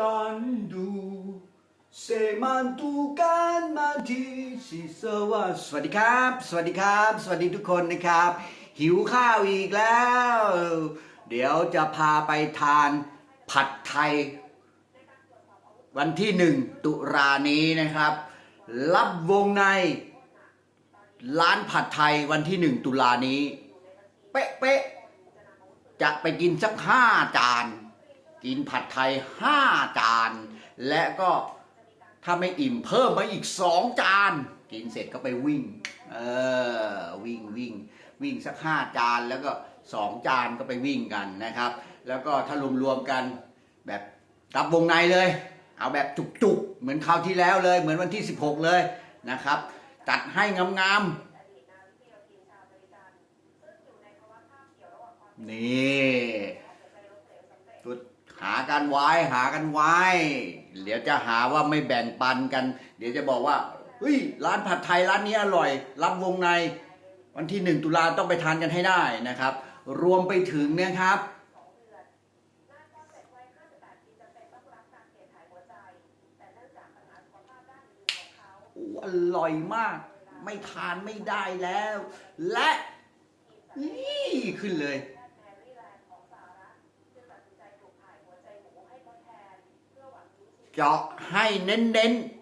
กันดูเซมันตูกันมาทีสิสวัสสวัสดีครับ สวัสดีครับ สวัสดีทุกคนนะครับ หิวข้าวอีกแล้ว เดี๋ยวจะพาไปทานผัดไทย วันที่หนึ่งตุลานี้นะครับ รับวงใน ร้านผัดไทยวันที่หนึ่งตุลานี้ เป๊ะเป๊ะๆจะไปกินสักห้าจาน กินผัดไทยห้าจาน และก็ถ้าไม่อิ่มเพิ่มมาอีกสองจาน กินเสร็จก็ไปวิ่ง เออ วิ่งวิ่ง วิ่งสักห้าจานแล้วก็สองจานก็ไปวิ่งกันนะครับ แล้วก็ถ้ารวมๆกันแบบรับวงในเลย เอาแบบจุกๆ เหมือนคราวที่แล้วเลย เหมือนวันที่ 16 เลยนะครับ จัดให้งามๆนี่จุด หากันไว้หากันไว้ เดี๋ยวจะหาว่าไม่แบ่งปันกัน เดี๋ยวจะบอกว่าเฮ้ยร้านผัดไทยร้านนี้อร่อย รับวงใน วันที่หนึ่งตุลาต้องไปทานกันให้ได้นะครับ รวมไปถึงนะครับโอ้อร่อยมาก ไม่ทานไม่ได้แล้ว และนี่ขึ้นเลย เจาะให้เน้นๆ